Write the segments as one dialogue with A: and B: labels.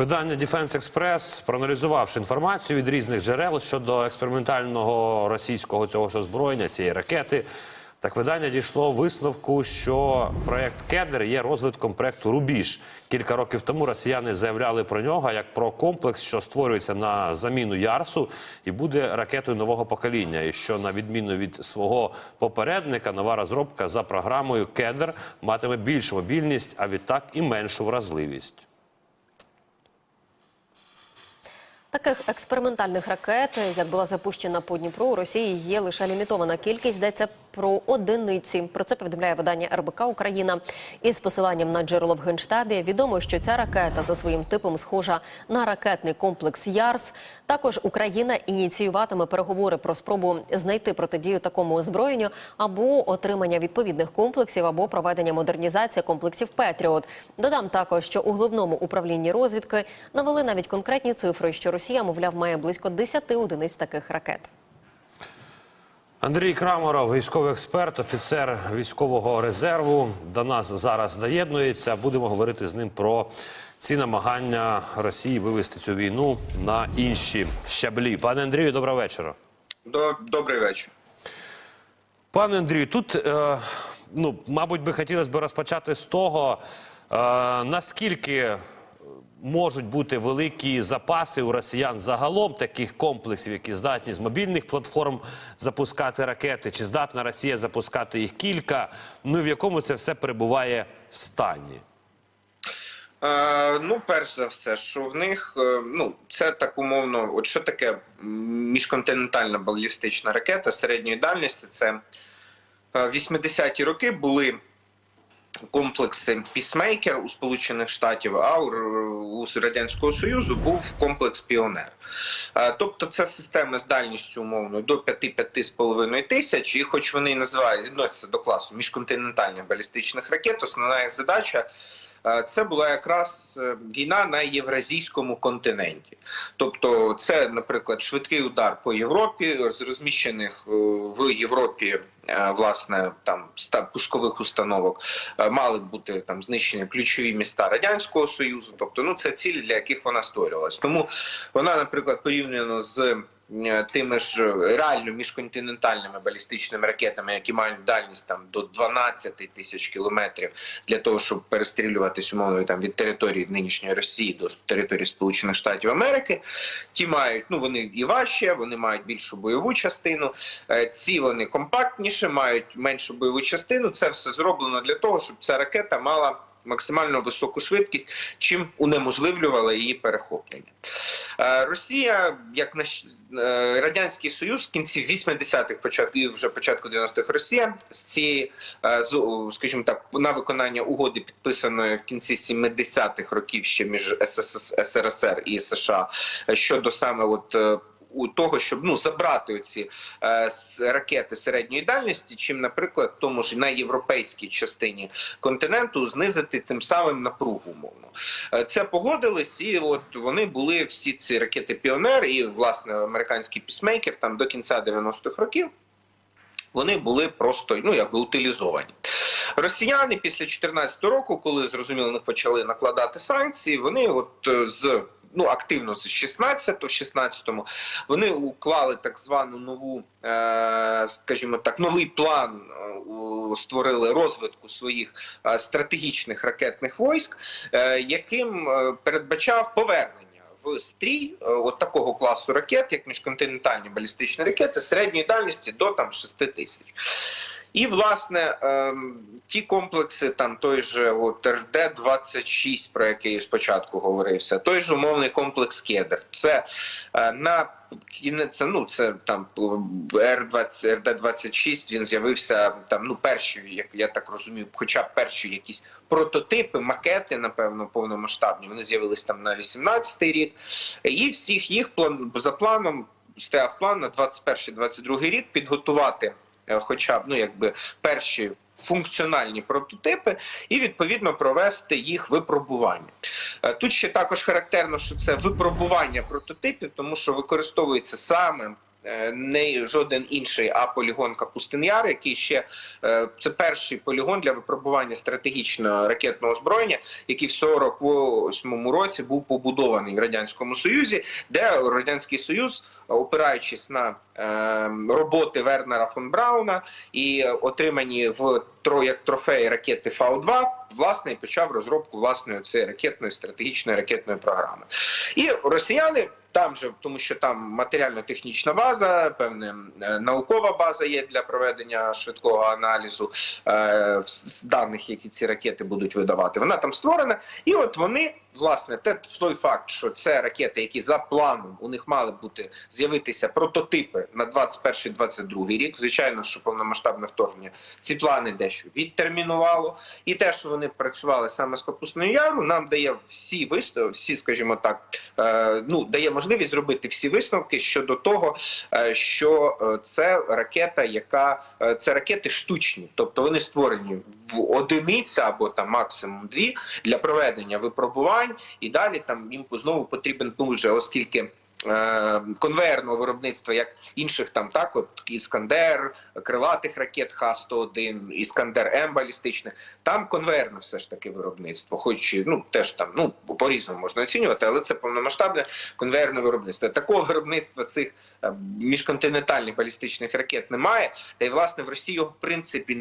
A: Видання Defense Express, проаналізувавши інформацію від різних джерел щодо експериментального російського цього озброєння, цієї ракети, так видання дійшло висновку, що проект Кедр є розвитком проекту Рубіж. Кілька років тому росіяни заявляли про нього як про комплекс, що створюється на заміну Ярсу і буде ракетою нового покоління. І що на відміну від свого попередника, нова розробка за програмою Кедр матиме більшу мобільність, а відтак і меншу вразливість.
B: Таких експериментальних ракет, як була запущена по Дніпру, у Росії є лише лімітована кількість. Йдеться про одиниці. Про це повідомляє видання РБК Україна. Із посиланням на джерело в генштабі відомо, що ця ракета за своїм типом схожа на ракетний комплекс Ярс. Також Україна ініціюватиме переговори про спробу знайти протидію такому озброєнню або отримання відповідних комплексів, або проведення модернізації комплексів Петріот. Додам також, що у головному управлінні розвідки навели навіть конкретні цифри, що Росія, мовляв, має близько 10 одиниць таких ракет.
A: Андрій Крамаров, військовий експерт, офіцер військового резерву, до нас зараз доєднується. Будемо говорити з ним про ці намагання Росії вивести цю війну на інші щаблі. Пане Андрію, доброго вечора.
C: Добрий вечір.
A: Пане Андрію, тут е, ну, мабуть, би хотілося б розпочати з того, е, наскільки можуть бути великі запаси у росіян загалом таких комплексів, які здатні з мобільних платформ запускати ракети, чи здатна Росія запускати їх кілька. Ну в якому це все перебуває стані?
C: Е, ну, перш за все, що в них е, ну це так умовно, от що таке міжконтинентальна балістична ракета середньої дальності. Це е, 80-ті роки були комплекси Пісмейкер у Сполучених Штатів, а у, Радянського Союзу був комплекс Піонер. Е, Тобто це системи з дальністю умовно до 5-5,5 тисяч, і хоч вони називають відносяться до класу міжконтинентальних балістичних ракет, основна їх задача. е, Це була якраз е, війна на євразійському континенті, тобто це, наприклад, швидкий удар по Європі з розміщених в Європі власне там пускових установок е, мали б бути там знищені ключові міста радянського союзу. Тобто, ну це цілі, для яких вона створювалась. Тому вона, наприклад, порівняно з е, тими ж реально міжконтинентальними балістичними ракетами, які мають дальність там до 12 тисяч кілометрів для того, щоб перестрілюватись умовно там від території нинішньої Росії до території Сполучених Штатів Америки. Ті мають ну вони і важче, вони мають більшу бойову частину. Е, Ці вони компактніше, мають меншу бойову частину. Це все зроблено для того, щоб ця ракета мала. Максимально високу швидкість, чим унеможливлювала її перехоплення. Е, Росія, як на е, радянський союз, в кінці 80-х, початку і вже початку 90-х Росія з цієї, е, скажімо так, на виконання угоди підписаної в кінці 70-х років ще між СССР і США щодо саме от. У того, щоб ну забрати оці е, ракети середньої дальності, чим, наприклад, тому ж на європейській частині континенту знизити тим самим напругу умовно. Е, Це погодились, і от вони були всі ці ракети Піонер і власне американський пісмейкер там до кінця 90-х років. Вони були просто ну якби утилізовані. Росіяни після 2014 року, коли зрозуміло, не почали накладати санкції, вони от е, з ну активно з 16 16-му, вони уклали так звану нову, е, скажімо так, новий план. е, Створили розвитку своїх е, стратегічних ракетних військ, е, яким передбачав повернення в стрій от такого класу ракет, як міжконтинентальні балістичні ракети, середньої дальності до там 6 тисяч. І власне ем, ті комплекси, там той же от РД-26, про який спочатку говорився, той же умовний комплекс Кедр. Це е, на кінець, ну це там Р-20, РД-26, він з'явився там, ну перші, як я так розумію, хоча перші якісь прототипи, макети, напевно, повномасштабні. Вони з'явились там на 18-й рік, і всіх їх план за планом стояв план на 21-22 рік підготувати хоча б ну якби перші функціональні прототипи і відповідно провести їх випробування. Е, Тут ще також характерно, що це випробування прототипів, тому що використовується саме е, не жоден інший, а полігон Капустин Яр, який ще е, це перший полігон для випробування стратегічного ракетного озброєння, який в 48-му році був побудований в радянському союзі, де радянський союз, опираючись на е, роботи Вернера фон Брауна і е, отримані в як трофеї ракети Фау-2, власне і почав розробку власної цієї ракетної стратегічної ракетної програми. І росіяни там же, тому що там матеріально-технічна база, певна е, наукова база є для проведення швидкого аналізу е, даних, які ці ракети будуть видавати. Вона там створена, і от вони. Власне, те той факт, що це ракети, які за планом у них мали бути з'явитися прототипи на 21-22 рік. Звичайно, що повномасштабне вторгнення ці плани дещо відтермінувало, і те, що вони працювали саме з Капусною Яру, нам дає всі висновки, всі, скажімо так, е, ну дає можливість зробити всі висновки щодо того, е, що е, це ракета, яка е, це ракети штучні, тобто вони створені в одиниця або там максимум дві для проведення випробувань, і далі там їм знову потрібен дуже, оскільки. Е, Конвейерного виробництва, як інших там так, от іскандер, крилатих ракет Х-101, іскандер М балістичних. Там конвейерне все ж таки виробництво, хоч ну теж там ну по різному можна оцінювати, але це повномасштабне конвейерне виробництво. Такого виробництва цих е, міжконтинентальних балістичних ракет немає. Та й власне в Росії його в принципі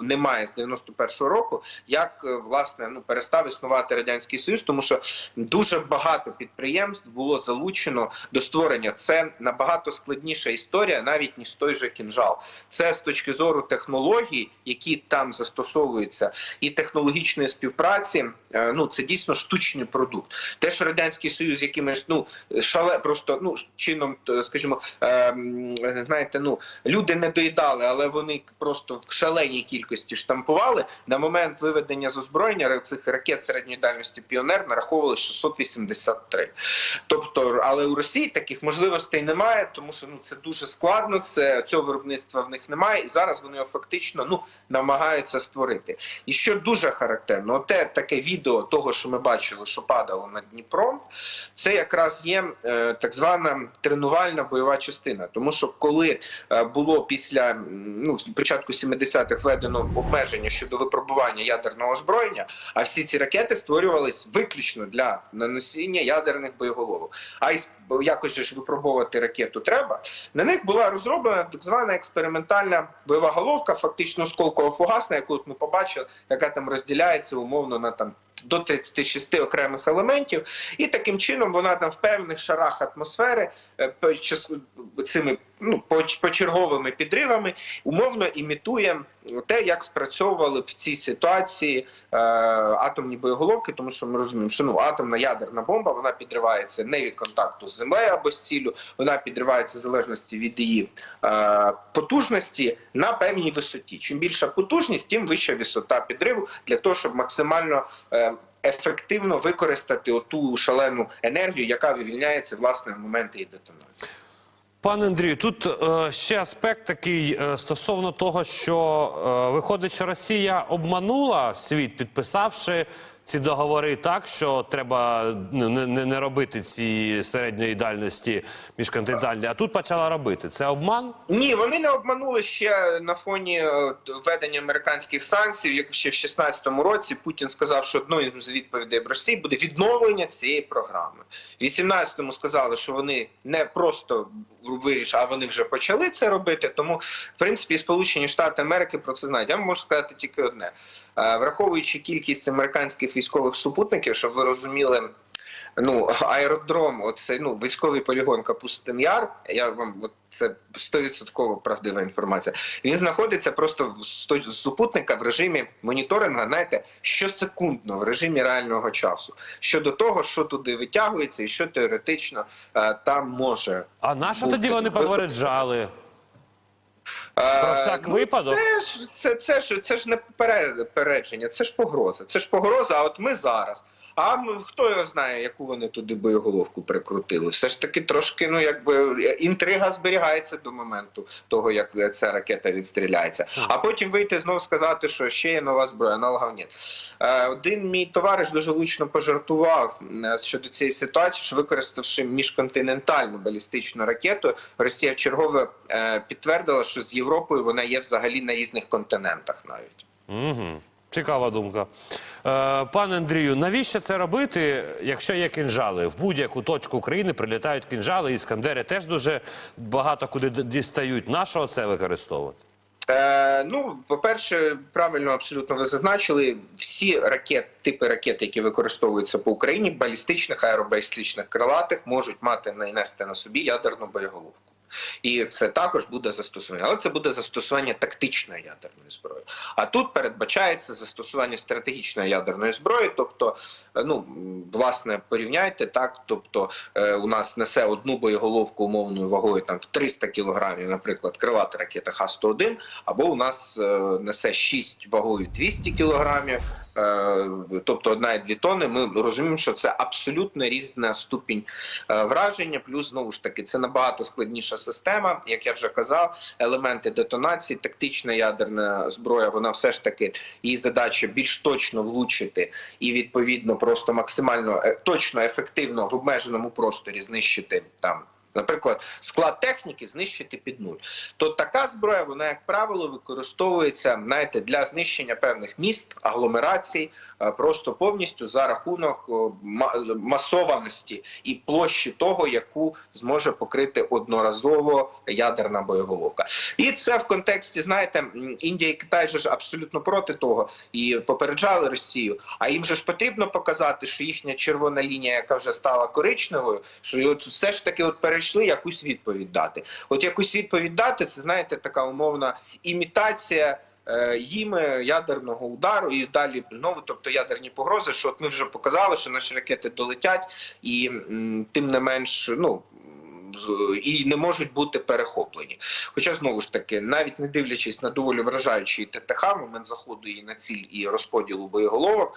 C: немає з 91-го року. Як е, власне ну перестав існувати радянський союз, тому що дуже багато підприємств було залучено до створення. Це набагато складніша історія, навіть ніж той же кінжал. Це з точки зору технологій, які там застосовуються, і технологічної співпраці. е, Ну це дійсно штучний продукт. Те, що радянський союз якимось ну шале просто ну чином, е, скажімо, е, знаєте, ну люди не доїдали, але вони просто в шаленій кількості штампували. На момент виведення з озброєння цих ракет середньої дальності Піонер нараховували 683. Тобто, але у Росії таких можливостей немає, тому що ну це дуже складно. Це цього виробництва в них немає, і зараз вони його фактично ну намагаються створити. І що дуже характерно, те таке відео того, що ми бачили, що падало над Дніпром, це якраз є е, так звана тренувальна бойова частина. Тому що коли е, було після ну початку 70-х введено обмеження щодо випробування ядерного озброєння, а всі ці ракети створювались виключно для наносіння ядерних боєголовок. А бо якось ж випробовувати ракету треба. На них була розроблена так звана експериментальна бойова головка, фактично осколково фугасна, яку от ми побачили, яка там розділяється умовно на там. До 36 окремих елементів, і таким чином вона там в певних шарах атмосфери е, цими ну почерговими підривами умовно імітує те, як спрацьовували б в цій ситуації е, атомні боєголовки, тому що ми розуміємо, що ну атомна ядерна бомба вона підривається не від контакту з землею або з ціллю, вона підривається в залежності від її е, потужності на певній висоті. Чим більша потужність, тим вища висота підриву для того, щоб максимально е, ефективно використати оту шалену енергію, яка вивільняється власне в моменти її детонації.
A: Пане Андрію, тут е, ще аспект такий е, стосовно того, що е, виходить, що Росія обманула світ, підписавши ці договори так, що треба не, не, не робити ці середньої дальності міжконтинентальні, а тут почала робити. Це обман?
C: Ні, вони не обманули ще на фоні е, введення американських санкцій. Як ще в 16-му році Путін сказав, що одною з відповідей Росії буде відновлення цієї програми. В 18-му сказали, що вони не просто вирішили, а вони вже почали це робити. Тому, в принципі, Сполучені Штати Америки про це знають. Я можу сказати тільки одне: Е, враховуючи кількість американських військових супутників, щоб ви розуміли. Ну, аеродром, оце ну військовий полігон Капустин Яр. Я вам от це стовідсотково правдива інформація. Він знаходиться просто в з супутника в режимі моніторингу, знаєте, щосекундно в режимі реального часу щодо того, що туди витягується, і що теоретично е, там може
A: А на що тоді вони попереджали?
C: Е,
A: Про всяк випадок?
C: Це ж це, це ж це ж не попередження, це ж погроза. Це ж погроза. А от ми зараз. А хто його знає, яку вони туди боєголовку прикрутили? Все ж таки трошки, ну якби інтрига зберігається до моменту того, як ця ракета відстріляється. А потім вийти знову сказати, що ще є нова зброя, аналогів ні. Е, Один мій товариш дуже влучно пожартував е, щодо цієї ситуації, що використавши міжконтинентальну балістичну ракету, Росія вчергове е, підтвердила, що з Європою вона є взагалі на різних континентах навіть.
A: Угу. Цікава думка. Е, пане Андрію, навіщо це робити, якщо є кінжали? В будь-яку точку України прилітають кінжали, іскандери теж дуже багато куди дістають. Нашого це використовувати?
C: Е, ну, по-перше, правильно абсолютно ви зазначили, всі ракет, типи ракет, які використовуються по Україні, балістичних, аеробалістичних крилатих, можуть мати нанести на собі ядерну боєголовку. І це також буде застосування, але це буде застосування тактичної ядерної зброї. А тут передбачається застосування стратегічної ядерної зброї. Тобто, е, ну власне, порівняйте так. Тобто, е, у нас несе одну боєголовку умовною вагою там в 300 кілограмів, наприклад, крилата ракета Х-101, або у нас е, несе 6 вагою 200 кілограмів, тобто одна і дві тони. Ми розуміємо, що це абсолютно різна ступінь е, враження. Плюс знову ж таки це набагато складніша система. Як я вже казав, елементи детонації, тактична ядерна зброя, вона все ж таки її задача більш точно влучити і відповідно просто максимально е, точно, ефективно в обмеженому просторі знищити там. Наприклад, склад техніки знищити під нуль. То така зброя, вона, як правило, використовується знаєте, для знищення певних міст, агломерацій, е, просто повністю за рахунок масованості і площі того, яку зможе покрити одноразово ядерна боєголовка. І це в контексті, знаєте, Індія і Китай же ж абсолютно проти того і попереджали Росію. А їм же ж потрібно показати, що їхня червона лінія, яка вже стала коричневою, що все ж таки от перейшли якусь відповідь дати. От якусь відповідь дати, це знаєте, така умовна імітація. е, Їм ядерного удару і далі знову, тобто ядерні погрози, що от ми вже показали, що наші ракети долетять, і тим не менш, ну і не можуть бути перехоплені. Хоча знову ж таки, навіть не дивлячись на доволі вражаючий ТТХ, момент заходу і на ціль і розподілу боєголовок,